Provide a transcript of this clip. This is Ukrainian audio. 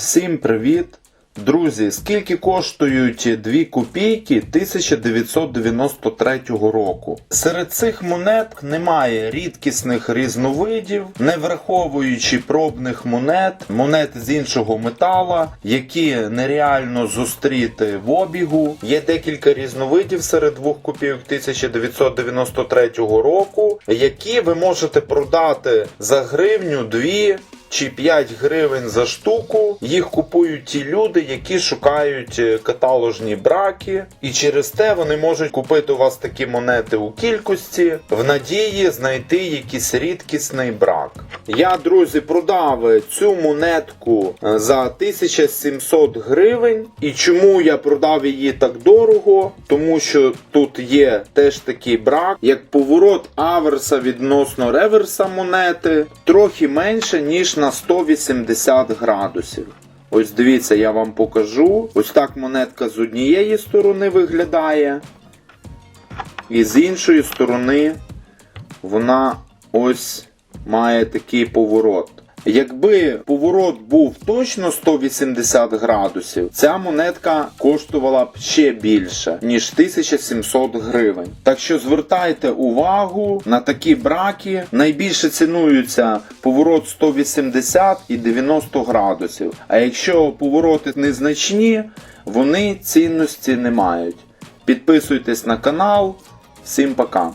Всім привіт! Друзі, скільки коштують 2 копійки 1993 року? Серед цих монет немає рідкісних різновидів, не враховуючи пробних монет, монет з іншого метала, які нереально зустріти в обігу. Є декілька різновидів серед двох копійок 1993 року, які ви можете продати за гривню, дві чи 5 гривень за штуку. Їх купують ті люди, які шукають е, каталожні браки, і через те вони можуть купити у вас такі монети у кількості в надії знайти якийсь рідкісний брак. Я, друзі, продав цю монетку е, за 1700 гривень. І чому я продав її так дорого? Тому що тут є теж такий брак, як поворот аверса відносно реверса монети, трохи менше, ніж на 180 градусів. Ось дивіться, я вам покажу. Ось так монетка з однієї сторони виглядає, і з іншої сторони вона ось має такий поворот. Якби поворот був точно 180 градусів, ця монетка коштувала б ще більше, ніж 1700 гривень. Так що звертайте увагу на такі браки. Найбільше цінуються поворот 180 і 90 градусів. А якщо повороти незначні, вони цінності не мають. Підписуйтесь на канал. Всім пока!